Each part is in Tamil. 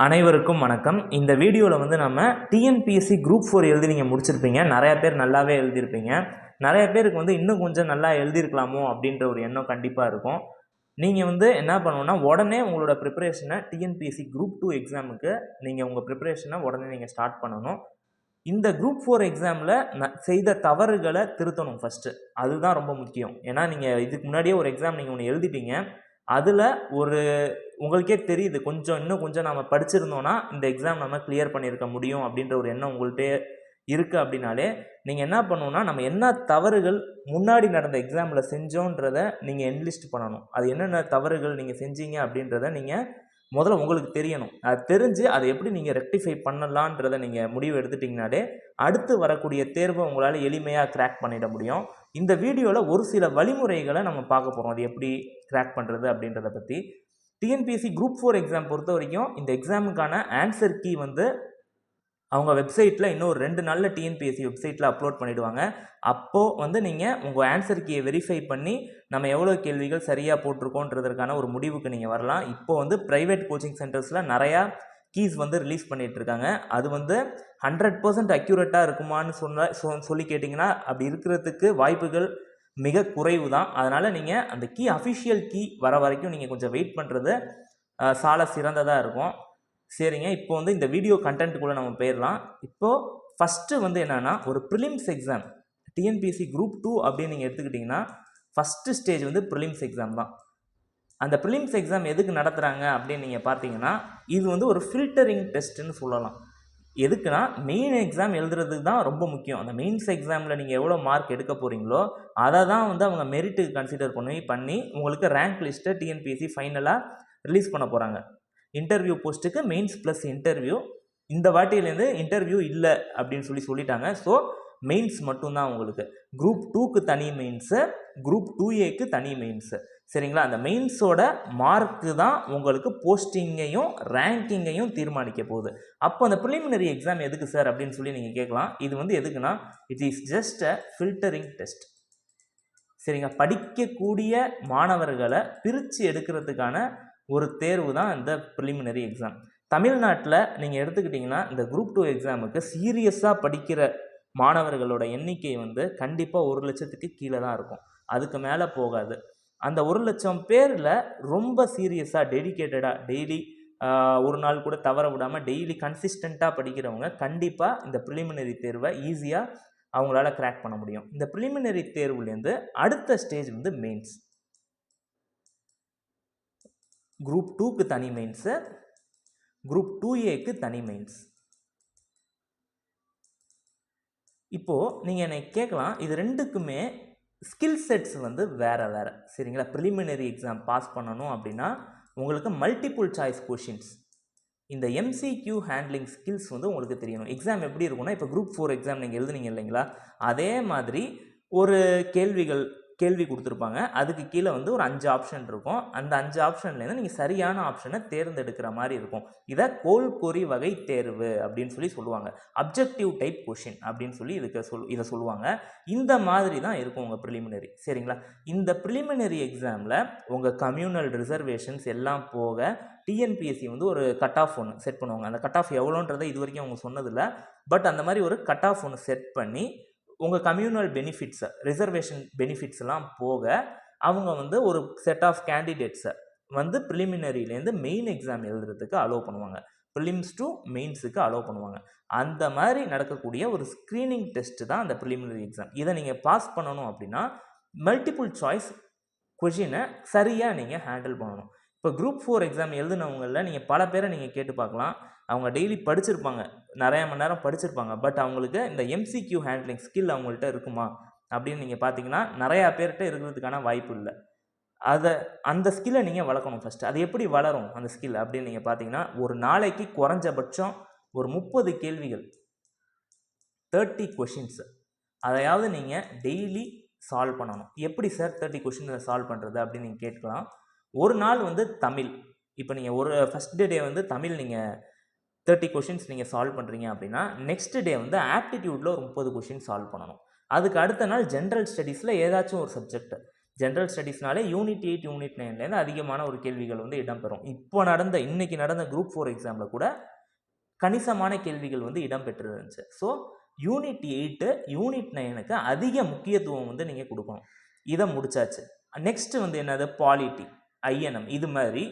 அனைவருக்கும் வணக்கம். இந்த வீடியோவில் வந்து நம்ம டிஎன்பிஎஸ்சி குரூப் ஃபோர் எழுதி நீங்கள் முடிச்சிருப்பீங்க. நிறையா பேர் நல்லாவே எழுதியிருப்பீங்க. நிறைய பேருக்கு வந்து இன்னும் கொஞ்சம் நல்லா எழுதியிருக்கலாமோ அப்படின்ற ஒரு எண்ணம் கண்டிப்பாக இருக்கும். நீங்கள் வந்து என்ன பண்ணணும்னா உடனே உங்களோட ப்ரிப்பரேஷனை டிஎன்பிஎஸ்சி குரூப் டூ எக்ஸாமுக்கு நீங்கள் உங்கள் ப்ரிப்பரேஷனை உடனே நீங்கள் ஸ்டார்ட் பண்ணணும். இந்த குரூப் ஃபோர் எக்ஸாமில் செய்த தவறுகளை திருத்தணும் ஃபஸ்ட்டு அதுதான் ரொம்ப முக்கியம். ஏன்னா நீங்கள் இதுக்கு முன்னாடியே ஒரு எக்ஸாம் நீங்கள் ஒன்று எழுதிட்டீங்க. அதில் ஒரு உங்களுக்கே தெரியுது. கொஞ்சம் இன்னும் கொஞ்சம் நம்ம படிச்சிருந்தோன்னா இந்த எக்ஸாம் நம்ம கிளியர் பண்ணியிருக்க முடியும் அப்படின்ற ஒரு எண்ணம் உங்கள்கிட்ட இருக்குது அப்படின்னாலே நீங்கள் என்ன பண்ணணும்னா நம்ம என்ன தவறுகள் முன்னாடி நடந்த எக்ஸாமில் செஞ்சோன்றத நீங்கள் என்லிஸ்ட் பண்ணணும். அது என்னென்ன தவறுகள் நீங்கள் செஞ்சீங்க அப்படின்றத நீங்கள் முதல்ல உங்களுக்கு தெரியணும். அது தெரிஞ்சு அதை எப்படி நீங்கள் ரெக்டிஃபை பண்ணலான்றதை நீங்கள் முடிவு எடுத்துட்டிங்கனாலே அடுத்து வரக்கூடிய தேர்வை உங்களால் எளிமையாக கிராக் பண்ணிட முடியும். இந்த வீடியோவில் ஒரு சில வழிமுறைகளை நம்ம பார்க்க போகிறோம் அது எப்படி கிராக் பண்ணுறது அப்படின்றத பற்றி டிஎன்பிஎஸ்சி குரூப் ஃபோர் எக்ஸாம் பொறுத்த வரைக்கும் இந்த எக்ஸாமுக்கான ஆன்சர் கீ வந்து அவங்க வெப்சைட்டில் இன்னும் ஒரு ரெண்டு நாளில் டிஎன்பிஎஸ்சி வெப்சைட்டில் அப்லோட் பண்ணிவிடுவாங்க அப்போது வந்து நீங்கள் உங்கள் ஆன்சர் கீயை வெரிஃபை பண்ணி நம்ம எவ்வளோ கேள்விகள் சரியாக போட்டிருக்கோன்றதற்கான ஒரு முடிவுக்கு நீங்கள் வரலாம். இப்போ வந்து ப்ரைவேட் கோச்சிங் சென்டர்ஸில் நிறையா கீஸ் வந்து ரிலீஸ் பண்ணிகிட்ருக்காங்க அது வந்து ஹண்ட்ரட் பர்சன்ட் அக்யூரேட்டாக இருக்குமான்னு சொன்ன சொ சொல்லி கேட்டிங்கன்னா அப்படி இருக்கிறதுக்கு வாய்ப்புகள் மிக குறைவு தான் அதனால் நீங்கள் அந்த கீ அஃபிஷியல் கீ வர வரைக்கும் நீங்கள் கொஞ்சம் வெயிட் பண்ணுறது சால சிறந்ததாக இருக்கும். சரிங்க. இப்போ வந்து இந்த வீடியோ கண்டென்ட்டுக்குள்ளே நம்ம போயிடலாம். இப்போது ஃபஸ்ட்டு வந்து என்னென்னா ஒரு prelims exam TNPSC group two அப்படின்னு நீங்கள் எடுத்துக்கிட்டிங்கன்னா ஃபஸ்ட்டு ஸ்டேஜ் வந்து ப்ரிலிம்ஸ் எக்ஸாம் தான். அந்த ப்ரிலிம்ஸ் எக்ஸாம் எதுக்கு நடத்துகிறாங்க அப்படின்னு நீங்கள் பார்த்தீங்கன்னா இது வந்து ஒரு ஃபில்டரிங் டெஸ்ட்டுன்னு சொல்லலாம். எதுக்குன்னா மெயின் எக்ஸாம் எழுதுறதுக்கு தான் ரொம்ப முக்கியம். அந்த மெயின்ஸ் எக்ஸாமில் நீங்கள் எவ்வளோ மார்க் எடுக்க போகிறீங்களோ அதை தான் வந்து அவங்க மெரிட்டுக்கு கன்சிடர் பண்ணி பண்ணி உங்களுக்கு ரேங்க் லிஸ்ட்டை டிஎன்பிஎஸ்சி ஃபைனலாக ரிலீஸ் பண்ண போகிறாங்க இன்டர்வியூ போஸ்ட்டுக்கு மெயின்ஸ் ப்ளஸ் இன்டர்வியூ இந்த வாட்டியிலேருந்து இன்டர்வியூ இல்லை அப்படின்னு சொல்லி சொல்லிட்டாங்க. ஸோ மெயின்ஸ் மட்டும்தான் உங்களுக்கு. குரூப் டூக்கு தனி மெயின்ஸு குரூப் டூ ஏக்கு தனி மெயின்ஸு சரிங்களா? அந்த மெயின்ஸோட மார்க்கு தான் உங்களுக்கு போஸ்டிங்கையும் ரேங்கிங்கையும் தீர்மானிக்க போகுது. அப்போ அந்த ப்ரிலிமினரி எக்ஸாம் எதுக்கு சார் அப்படின்னு சொல்லி நீங்கள் கேட்கலாம். இது வந்து எதுக்குன்னா it is just a filtering test சரிங்க? படிக்கக்கூடிய மாணவர்களை பிரித்து எடுக்கிறதுக்கான ஒரு தேர்வு தான் இந்த ப்ரிலிமினரி எக்ஸாம் தமிழ்நாட்டில் நீங்கள் எடுத்துக்கிட்டிங்கன்னா இந்த குரூப் டூ எக்ஸாமுக்கு சீரியஸாக படிக்கிற மாணவர்களோட எண்ணிக்கை வந்து கண்டிப்பாக ஒரு லட்சத்துக்கு கீழே தான் இருக்கும். அதுக்கு மேலே போகாது. அந்த ஒரு லட்சம் பேரில் ரொம்ப சீரியஸாக டெடிக்கேட்டடாக டெய்லி ஒரு நாள் கூட தவற விடாமல் டெய்லி கன்சிஸ்டண்ட்டாக படிக்கிறவங்க கண்டிப்பாக இந்த ப்ரிலிமினரி தேர்வை ஈஸியாக அவங்களால கிராக் பண்ண முடியும். இந்த ப்ரிலிமினரி தேர்வுலேருந்து அடுத்த ஸ்டேஜ் வந்து மெயின்ஸ். குரூப் டூக்கு தனி மெயின்ஸு குரூப் டூ ஏக்கு தனி மெயின்ஸ். இப்போது நீங்கள் என்னை கேட்கலாம். இது ரெண்டுக்குமே ஸ்கில் செட்ஸ் வந்து வேறு வேறு. சரிங்களா? ப்ரிலிமினரி எக்ஸாம் பாஸ் பண்ணணும் அப்படின்னா உங்களுக்கு மல்டிபிள் சாய்ஸ் கொஷின்ஸ் இந்த எம்சிக்யூ ஹேண்ட்லிங் ஸ்கில்ஸ் வந்து உங்களுக்கு தெரியணும். எக்ஸாம் எப்படி இருக்கும்னா இப்போ குரூப் ஃபோர் எக்ஸாம் நீங்கள் எழுதுனீங்க இல்லைங்களா? அதே மாதிரி ஒரு கேள்விகள் கேள்வி கொடுத்துருப்பாங்க. அதுக்கு கீழே வந்து ஒரு அஞ்சு ஆப்ஷன் இருக்கும். அந்த அஞ்சு ஆப்ஷன்லேருந்து நீங்கள் சரியான ஆப்ஷனை தேர்ந்தெடுக்கிற மாதிரி இருக்கும். இதை கோல் பொறி வகை தேர்வு அப்படின்னு சொல்லி சொல்லுவாங்க. அப்ஜெக்டிவ் டைப் கொஷின் அப்படின்னு சொல்லி இதுக்கு சொல் இதை சொல்லுவாங்க. இந்த மாதிரி தான் இருக்கும் உங்கள் ப்ரிலிமினரி சரிங்களா? இந்த ப்ரிலிமினரி எக்ஸாமில் உங்கள் கம்யூனல் ரிசர்வேஷன்ஸ் எல்லாம் போக டிஎன்பிஎஸ்சி வந்து ஒரு கட் ஆஃப் ஒன்று செட் பண்ணுவாங்க. அந்த கட் ஆஃப் எவ்வளோன்றதை இது வரைக்கும் அவங்க சொன்னதில்லை. பட் அந்த மாதிரி ஒரு கட் ஆஃப் ஒன்று செட் பண்ணி உங்கள் கம்யூனல் பெனிஃபிட்ஸை ரிசர்வேஷன் பெனிஃபிட்ஸ்லாம் போக அவங்க வந்து ஒரு செட் ஆஃப் கேண்டிடேட்ஸை வந்து ப்ரிலிமினரிலேருந்து மெயின் எக்ஸாம் எழுதுறதுக்கு அலோவ் பண்ணுவாங்க. ப்ரிலிம்ஸ் டு மெயின்ஸுக்கு அலோவ் பண்ணுவாங்க. அந்த மாதிரி நடக்கக்கூடிய ஒரு ஸ்க்ரீனிங் டெஸ்ட்டு தான் அந்த ப்ரிலிமினரி எக்ஸாம் இதை நீங்கள் பாஸ் பண்ணணும் அப்படின்னா மல்டிபிள் சாய்ஸ் கொஷினை சரியாக நீங்கள் ஹேண்டில் பண்ணணும். இப்போ குரூப் ஃபோர் எக்ஸாம் எழுதினவங்களில் நீங்கள் பல பேரை நீங்கள் கேட்டு பார்க்கலாம். அவங்க டெய்லி படிச்சிருப்பாங்க. நிறையா மணி நேரம் படிச்சிருப்பாங்க. பட் அவங்களுக்கு இந்த எம்சிக்யூ ஹேண்ட்லிங் ஸ்கில் அவங்கள்ட்ட இருக்குமா? அப்படின்னு நீங்கள் பார்த்தீங்கன்னா நிறையா பேர்கிட்ட இருக்கிறதுக்கான வாய்ப்பு இல்லை. அதை அந்த ஸ்கில்லை நீங்கள் வளர்க்கணும் ஃபஸ்ட்டு அது எப்படி வளரும் அந்த ஸ்கில் அப்படின்னு நீங்கள் பார்த்தீங்கன்னா ஒரு நாளைக்கு குறைஞ்சபட்சம் ஒரு முப்பது கேள்விகள். தேர்ட்டி கொஷின்ஸ் அதையாவது நீங்கள் டெய்லி சால்வ் பண்ணணும். எப்படி சார் தேர்ட்டி கொஷின் சால்வ் பண்ணுறது அப்படின்னு நீங்கள் கேட்கலாம். ஒரு நாள் வந்து தமிழ். இப்போ நீங்கள் ஒரு ஃபஸ்ட் டே வந்து தமிழ் நீங்கள் தேர்ட்டி கொஷின்ஸ் நீங்கள் சால்வ் பண்ணுறீங்க அப்படின்னா நெக்ஸ்ட் டே வந்து ஆப்டிடியூட்டில் ஒரு முப்பது கொஷின் சால்வ் பண்ணணும். அதுக்கு அடுத்த நாள் ஜென்ரல் ஸ்டடீஸில் ஏதாச்சும் ஒரு சப்ஜெக்ட் ஜென்ரல் ஸ்டடீஸ்னாலே யூனிட் எயிட் யூனிட் நைன்லேருந்து அதிகமான ஒரு கேள்விகள் வந்து இடம்பெறும். இப்போ நடந்த இன்றைக்கி நடந்த குரூப் ஃபோர் எக்ஸாமில் கூட கணிசமான கேள்விகள் வந்து இடம்பெற்று இருந்துச்சு ஸோ யூனிட் எயிட்டு யூனிட் நைனுக்கு அதிக முக்கியத்துவம் வந்து நீங்கள் கொடுக்கணும். இதை முடிச்சாச்சு. நெக்ஸ்ட்டு வந்து என்னது? பாலிட்டி ஐஎன்எம் இது மாதிரி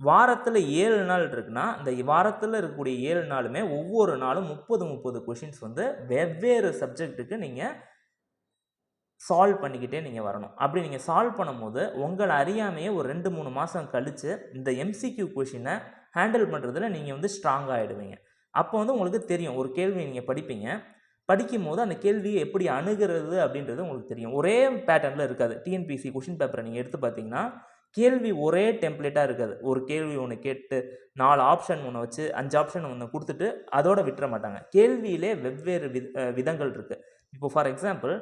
வாரத்தில் ஏழு நாள் இருக்குன்னா இந்த வாரத்தில் இருக்கக்கூடிய ஏழு நாளுமே ஒவ்வொரு நாளும் முப்பது முப்பது கொஷின்ஸ் வந்து வெவ்வேறு சப்ஜெக்ட்டுக்கு நீங்கள் சால்வ் பண்ணிக்கிட்டே நீங்கள் வரணும். அப்படி நீங்கள் சால்வ் பண்ணும்போது உங்களை அறியாமையே ஒரு ரெண்டு மூணு மாதம் கழித்து இந்த எம்சிக்யூ கொஷினை ஹேண்டில் பண்ணுறதுல நீங்கள் வந்து ஸ்ட்ராங் ஆகிடுவீங்க அப்போ வந்து உங்களுக்கு தெரியும். ஒரு கேள்வி நீங்கள் படிப்பீங்க. படிக்கும் போது அந்த கேள்வியை எப்படி அணுகிறது அப்படின்றது உங்களுக்கு தெரியும். ஒரே பேட்டர்னில் இருக்காது. டிஎன்பிசி கொஷின் பேப்பரை நீங்கள் எடுத்து பார்த்தீங்கன்னா கேள்வி ஒரே டெம்ப்ளேட்டாக இருக்காது. ஒரு கேள்வி ஒன்று கேட்டு நாலு ஆப்ஷன் ஒன்று வச்சு அஞ்சு ஆப்ஷன் ஒன்று கொடுத்துட்டு அதோட விட்டுற மாட்டாங்க. கேள்வியிலே வெவ்வேறு வித விதங்கள் இருக்குது இப்போ ஃபார் எக்ஸாம்பிள்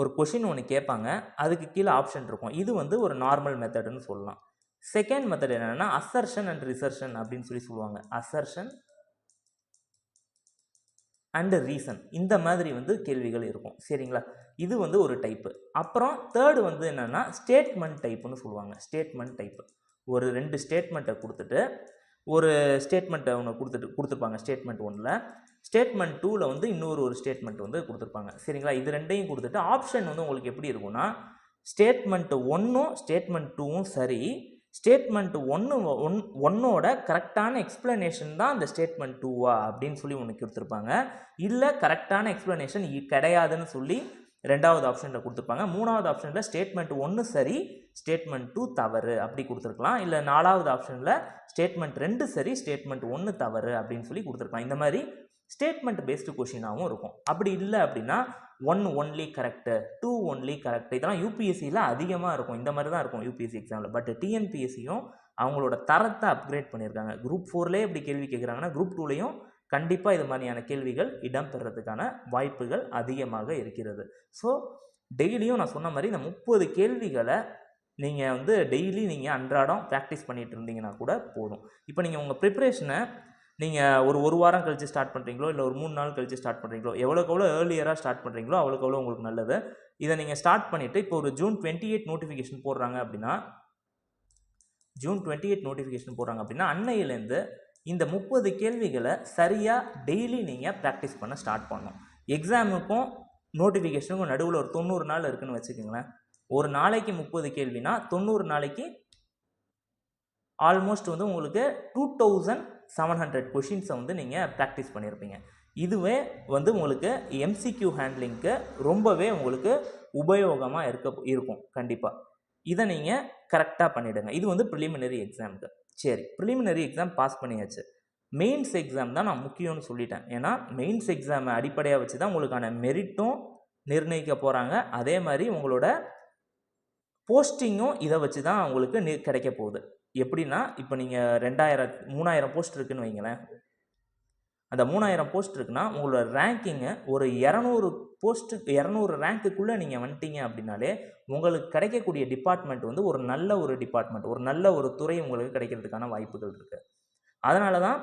ஒரு கொஷின் ஒன்று கேட்பாங்க. அதுக்கு கீழே ஆப்ஷன் இருக்கும். இது வந்து ஒரு நார்மல் மெத்தடுன்னு சொல்லலாம். செகண்ட் மெத்தட் என்னென்னா அசர்ஷன் அண்ட் ரிசர்ஷன் அப்படின்னு சொல்லி சொல்லுவாங்க. அசர்ஷன் அண்டு ரீசன் இந்த மாதிரி வந்து கேள்விகள் இருக்கும். சரிங்களா? இது வந்து ஒரு டைப்பு அப்புறம் தேர்டு வந்து என்னென்னா ஸ்டேட்மெண்ட் டைப்புன்னு சொல்லுவாங்க. ஸ்டேட்மெண்ட் டைப்பு ஒரு ரெண்டு ஸ்டேட்மெண்ட்டை கொடுத்துட்டு ஒரு ஸ்டேட்மெண்ட்டை ஒன்று கொடுத்துட்டு கொடுத்துருப்பாங்க. ஸ்டேட்மெண்ட் ஒன்றில் ஸ்டேட்மெண்ட் டூவில் வந்து இன்னொரு ஒரு ஸ்டேட்மெண்ட் வந்து கொடுத்துருப்பாங்க. சரிங்களா? இது ரெண்டையும் கொடுத்துட்டு ஆப்ஷன் வந்து உங்களுக்கு எப்படி இருக்கும்னா ஸ்டேட்மெண்ட் ஒன்றும் ஸ்டேட்மெண்ட் டூவும் சரி ஸ்டேட்மெண்ட் ஒன்று ஒன் ஒன்னோட கரெக்டான எக்ஸ்ப்ளனேஷன் தான் அந்த ஸ்டேட்மெண்ட் டூவா அப்படின்னு சொல்லி ஒன்று கொடுத்துருப்பாங்க. இல்லை கரெக்டான எக்ஸ்ப்ளனேஷன் கிடையாதுன்னு சொல்லி ரெண்டாவது ஆப்ஷனில் கொடுத்துருப்பாங்க. மூணாவது ஆப்ஷனில் ஸ்டேட்மெண்ட் ஒன்று சரி ஸ்டேட்மெண்ட் டூ தவறு அப்படி கொடுத்துருக்கலாம். இல்லை நாலாவது ஆப்ஷனில் ஸ்டேட்மெண்ட் ரெண்டு சரி ஸ்டேட்மெண்ட் ஒன்று தவறு அப்படின்னு சொல்லி கொடுத்துருக்கலாம். இந்த மாதிரி ஸ்டேட்மெண்ட் பேஸ்டு கொஷினாகவும் இருக்கும். அப்படி இல்லை அப்படின்னா one only correct two only correct இதெல்லாம் யூபிஎஸ்சியில் அதிகமாக இருக்கும். இந்த மாதிரி தான் இருக்கும் யூபிஎஸ்சி எக்ஸாமில் பட் டிஎன்பிஎஸ்சியும் அவங்களோட தரத்தை அப்கிரேட் பண்ணியிருக்காங்க. குரூப் ஃபோர்லேயே இப்படி கேள்வி கேட்குறாங்கன்னா குரூப் டூலேயும் கண்டிப்பாக இது மாதிரியான கேள்விகள் இடம்பெறதுக்கான வாய்ப்புகள் அதிகமாக இருக்கிறது. ஸோ டெய்லியும் நான் சொன்ன மாதிரி இந்த முப்பது கேள்விகளை நீங்கள் வந்து டெய்லி நீங்கள் அன்றாடம் ப்ராக்டிஸ் பண்ணிகிட்டு இருந்தீங்கன்னா கூட போதும். இப்போ நீங்கள் உங்கள் ப்ரிப்ரேஷனை நீங்கள் ஒரு ஒரு வாரம் கழித்து ஸ்டார்ட் பண்ணுறீங்களோ இல்லை ஒரு மூணு நாள் கழித்து ஸ்டார்ட் பண்ணுறீங்களோ எவ்வளோக்கு எவ்வளோ ஏர்லியராக ஸ்டார்ட் பண்ணுறீங்களோ அவ்வளோக்கு எவ்வளோ உங்களுக்கு நல்லது. இதை நீங்கள் ஸ்டார்ட் பண்ணிவிட்டு இப்போ ஒரு ஜூன் டுவெண்ட்டி எயிட் நோட்டிஃபிகேஷன் போடுறாங்க அப்படின்னா ஜூன் டுவெண்ட்டி எயிட் நோட்டிஃபிகேஷன் போடுறாங்க அப்படின்னா அன்னையிலேருந்து இந்த முப்பது கேள்விகளை சரியாக டெய்லி நீங்கள் ப்ராக்டிஸ் பண்ண ஸ்டார்ட் பண்ணணும். எக்ஸாமுக்கும் நோட்டிஃபிகேஷனுக்கும் நடுவில் ஒரு தொண்ணூறு நாள் இருக்குன்னு வச்சுக்கோங்களேன். ஒரு நாளைக்கு முப்பது கேள்வினா தொண்ணூறு நாளைக்கு ஆல்மோஸ்ட் வந்து உங்களுக்கு டூ தௌசண்ட் செவன் ஹண்ட்ரட் கொஷின்ஸை வந்து நீங்கள் ப்ராக்டிஸ் பண்ணியிருப்பீங்க இதுவே வந்து உங்களுக்கு எம்சிக்யூ ஹேண்ட்லிங்க்கு ரொம்பவே உங்களுக்கு உபயோகமாக இருக்க இருக்கும். கண்டிப்பாக இதை நீங்கள் கரெக்டாக பண்ணிவிடுங்க இது வந்து ப்ரிலிமினரி எக்ஸாமுக்கு சரி ப்ரிலிமினரி எக்ஸாம் பாஸ் பண்ணியாச்சு. மெயின்ஸ் எக்ஸாம் தான் நான் முக்கியம்னு சொல்லிட்டேன். ஏன்னா மெயின்ஸ் எக்ஸாமை அடிப்படையாக வச்சு தான் உங்களுக்கான மெரிட்டும் நிர்ணயிக்க போகிறாங்க அதே மாதிரி உங்களோட போஸ்டிங்கும் இதை வச்சு தான் உங்களுக்கு நி கிடைக்க போகுது. எப்படின்னா இப்போ நீங்கள் ரெண்டாயிரம் மூணாயிரம் போஸ்ட் இருக்குன்னு வைங்களேன். அந்த மூணாயிரம் போஸ்ட் இருக்குன்னா உங்களோட ரேங்கிங்கு ஒரு இரநூறு போஸ்ட்டு இரநூறு ரேங்க்குக்குள்ளே நீங்கள் வந்துட்டீங்க அப்படின்னாலே உங்களுக்கு கிடைக்கக்கூடிய டிபார்ட்மெண்ட் வந்து ஒரு நல்ல ஒரு டிபார்ட்மெண்ட் ஒரு நல்ல ஒரு துறை உங்களுக்கு கிடைக்கிறதுக்கான வாய்ப்புகள் இருக்குது அதனால தான்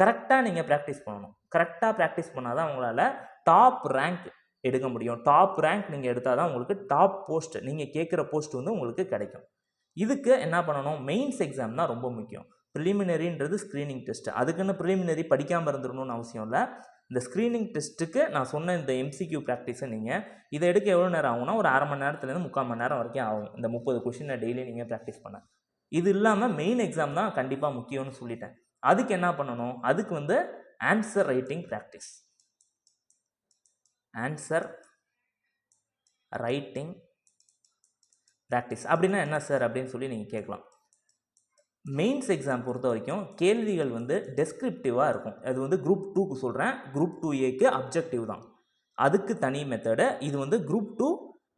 கரெக்டாக நீங்கள் ப்ராக்டிஸ் பண்ணணும். கரெக்டாக ப்ராக்டிஸ் பண்ணால் தான் உங்களால் டாப் ரேங்க் எடுக்க முடியும். டாப் ரேங்க் நீங்கள் எடுத்தால் தான் உங்களுக்கு டாப் போஸ்ட் நீங்கள் கேட்குற போஸ்ட் வந்து உங்களுக்கு கிடைக்கும். இதுக்கு என்ன பண்ணணும்? மெயின்ஸ் எக்ஸாம் தான் ரொம்ப முக்கியம். ப்ரிலிமினரின்றது ஸ்க்ரீனிங் டெஸ்ட் அதுக்குன்னு ப்ரிலிமினரி படிக்காமல் இருந்துடணும்னு அவசியம் இல்லை. இந்த ஸ்க்ரீனிங் டெஸ்ட்டுக்கு நான் சொன்ன இந்த எம்சிக்யூ ப்ராக்டிஸை நீங்கள் இதை எடுக்க எவ்வளோ நேரம் ஆகும்னா ஒரு அரை மணி நேரத்துலேருந்து முக்கால் மணி நேரம் வரைக்கும் ஆகும். இந்த முப்பது கொஷினை டெய்லி நீங்கள் ப்ராக்டிஸ் பண்ண. இது இல்லாமல் மெயின் எக்ஸாம் தான் கண்டிப்பாக முக்கியம்னு சொல்லிட்டேன். அதுக்கு என்ன பண்ணணும்? அதுக்கு வந்து answer writing practice answer writing practice அப்படின்னா என்ன சார் அப்படின்னு சொல்லி நீங்கள் கேட்கலாம். மெயின்ஸ் எக்ஸாம் பொறுத்த வரைக்கும் கேள்விகள் வந்து டெஸ்கிரிப்டிவாக இருக்கும். அது வந்து குரூப் டூக்கு சொல்கிறேன் குரூப் டூ ஏக்கு அப்ஜெக்டிவ் தான். அதுக்கு தனி மெத்தடு இது வந்து குரூப் டூ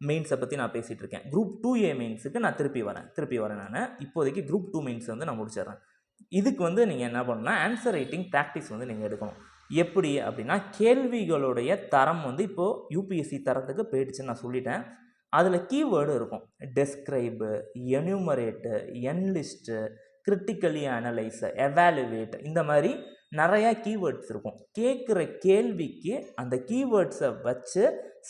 மெயின்ஸை பற்றி நான் பேசிகிட்டு இருக்கேன். குரூப் டூ ஏ மெயின்ஸுக்கு நான் திருப்பி வரேன். திருப்பி வரேன் நான். இப்போதைக்கு குரூப் டூ மெயின்ஸ் வந்து நான் முடிச்சிடுறேன். இதுக்கு வந்து நீங்கள் என்ன பண்ணணும்னா ஆன்சர் ரைட்டிங் ப்ராக்டிஸ் வந்து நீங்கள் எடுக்கணும். எப்படி அப்படின்னா கேள்விகளுடைய தரம் வந்து இப்போது யூபிஎஸ்சி தரத்துக்கு போயிடுச்சுன்னு நான் சொல்லிட்டேன். அதில் கீவேர்டு இருக்கும். Describe enumerate enlist critically analyse evaluate இந்த மாதிரி நிறையா கீவேர்ட்ஸ் இருக்கும். கேட்குற கேள்விக்கு அந்த கீவேர்ட்ஸை வச்சு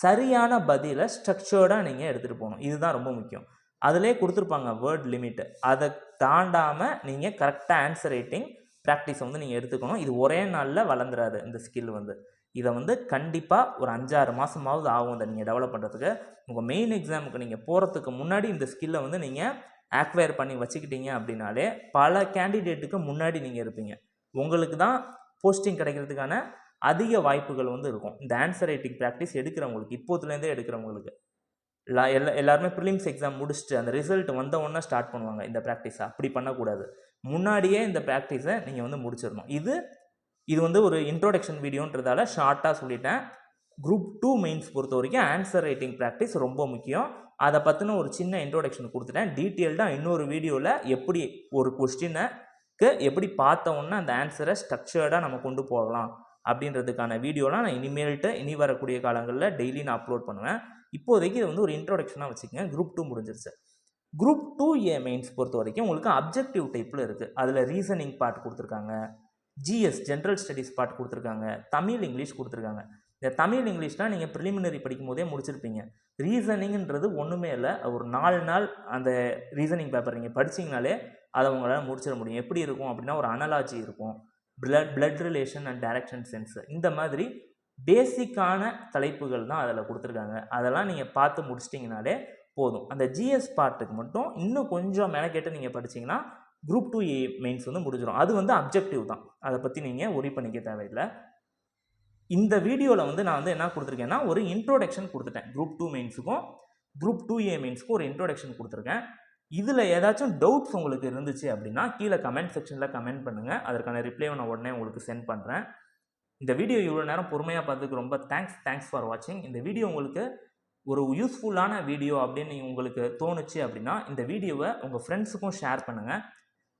சரியான பதிலை ஸ்ட்ரக்சர்டாக நீங்கள் எடுத்துகிட்டு போகணும். இதுதான் ரொம்ப முக்கியம். அதிலே கொடுத்துருப்பாங்க வேர்ட் லிமிட் அதை தாண்டாமல் நீங்கள் கரெக்டாக ஆன்சர் ரைட்டிங் ப்ராக்டிஸ் வந்து நீங்கள் எடுத்துக்கணும். இது ஒரே நாளில் வளர்ந்துராது இந்த ஸ்கில் வந்து. இதை வந்து கண்டிப்பாக ஒரு அஞ்சாறு மாதமாவது ஆகும் அதை நீங்கள் டெவலப் பண்ணுறதுக்கு உங்கள் மெயின் எக்ஸாமுக்கு நீங்கள் போகிறதுக்கு முன்னாடி இந்த ஸ்கில்லை வந்து நீங்கள் ஆக்வயர் பண்ணி வச்சுக்கிட்டீங்க அப்படின்னாலே பல கேண்டிடேட்டுக்கு முன்னாடி நீங்கள் இருப்பீங்க. உங்களுக்கு தான் போஸ்டிங் கிடைக்கிறதுக்கான அதிக வாய்ப்புகள் வந்து இருக்கும். இந்த ஆன்சர் ரைட்டிங் ப்ராக்டிஸ் எடுக்கிறவங்களுக்கு இப்போத்துலேருந்தே எடுக்கிறவங்களுக்கு. எல்லா எல்லா எல்லாருமே ப்ரிலிம்ஸ் எக்ஸாம் முடிச்சுட்டு அந்த ரிசல்ட் வந்த உடனே ஸ்டார்ட் பண்ணுவாங்க இந்த ப்ராக்டிஸை அப்படி பண்ணக்கூடாது. முன்னாடியே இந்த ப்ராக்டிஸை நீங்கள் வந்து முடிச்சிடணும். இது இது வந்து ஒரு இன்ட்ரோடக்ஷன் வீடியோன்றதால ஷார்ட்டாக சொல்லிட்டேன். குரூப் டூ மெயின்ஸ் பொறுத்த வரைக்கும் ஆன்சர் ரைட்டிங் ப்ராக்டிஸ் ரொம்ப முக்கியம். அதை பற்றின ஒரு சின்ன இன்ட்ரோடக்ஷன் கொடுத்துட்டேன். டீட்டெயில்டாக இன்னொரு வீடியோவில் எப்படி ஒரு கொஸ்டினுக்கு எப்படி பார்த்தோன்னா அந்த ஆன்சரை ஸ்ட்ரக்சர்டாக நம்ம கொண்டு போகலாம் அப்படின்றதுக்கான வீடியோலாம் நான் இனிமேல்ட்டு இனி வரக்கூடிய காலங்களில் டெய்லி நான் அப்லோட் பண்ணுவேன். இப்போதைக்கு இது வந்து ஒரு இன்ட்ரோடக்ஷனாக வச்சுக்கோங்க. குரூப் டூ முடிஞ்சிருச்சு. குரூப் டூ ஏ மெயின்ஸ் பொறுத்த வரைக்கும் உங்களுக்கு அப்ஜெக்டிவ் டைப்பில் இருக்குது அதில் ரீசனிங் பார்ட் கொடுத்துருக்காங்க. ஜிஎஸ் ஜென்ரல் ஸ்டடீஸ் பார்ட் கொடுத்துருக்காங்க. தமிழ் இங்கிலீஷ் கொடுத்துருக்காங்க. இந்த தமிழ் இங்கிலீஷ்னால் நீங்கள் ப்ரிலிமினரி படிக்கும் போதே முடிச்சிருப்பீங்க. ரீசனிங்ன்றது ஒன்றுமே இல்லை. ஒரு நாலு நாள் அந்த ரீசனிங் பேப்பர் நீங்கள் படிச்சிங்கனாலே அதை உங்களால் முடிச்சிட முடியும். எப்படி இருக்கும் அப்படின்னா ஒரு அனலாஜி இருக்கும். Blood blood relation and direction sense இந்த மாதிரி பேசிக்கான தலைப்புகள் தான் அதில் கொடுத்துருக்காங்க. அதெல்லாம் நீங்கள் பார்த்து முடிச்சிட்டிங்கனாலே போதும். அந்த ஜிஎஸ் பார்ட்டுக்கு மட்டும் இன்னும் கொஞ்சம் மெனக்கெட்டு நீங்கள் படிச்சிங்கன்னா குரூப் டூ ஏ மெயின்ஸ் வந்து முடிஞ்சிடும் அது வந்து அப்ஜெக்டிவ் தான். அதை பற்றி நீங்கள் ஒரி பண்ணிக்க தேவையில்லை. இந்த வீடியோவில் வந்து நான் வந்து என்ன கொடுத்துருக்கேன்னா ஒரு இன்ட்ரோடக்ஷன் கொடுத்துட்டேன். குரூப் டூ மெயின்ஸுக்கும் குரூப் டூ ஏ மெயின்ஸுக்கும் ஒரு இன்ட்ரோடக்ஷன் கொடுத்துருக்கேன். இதில் ஏதாச்சும் டவுட்ஸ் உங்களுக்கு இருந்துச்சு அப்படின்னா கீழே கமெண்ட் செக்ஷனில் கமெண்ட் பண்ணுங்கள் அதற்கான ரிப்ளை நான் உடனே உங்களுக்கு சென்ட் பண்ணுறேன் இந்த வீடியோ இவ்வளோ நேரம் பொறுமையாக பார்த்ததுக்கு ரொம்ப தேங்க்ஸ் தேங்க்ஸ் ஃபார் வாட்சிங் இந்த வீடியோ உங்களுக்கு ஒரு யூஸ்ஃபுல்லான வீடியோ அப்படின்னு உங்களுக்கு தோணுச்சு அப்படின்னா இந்த வீடியோவை உங்கள் ஃப்ரெண்ட்ஸுக்கும் ஷேர் பண்ணுங்கள்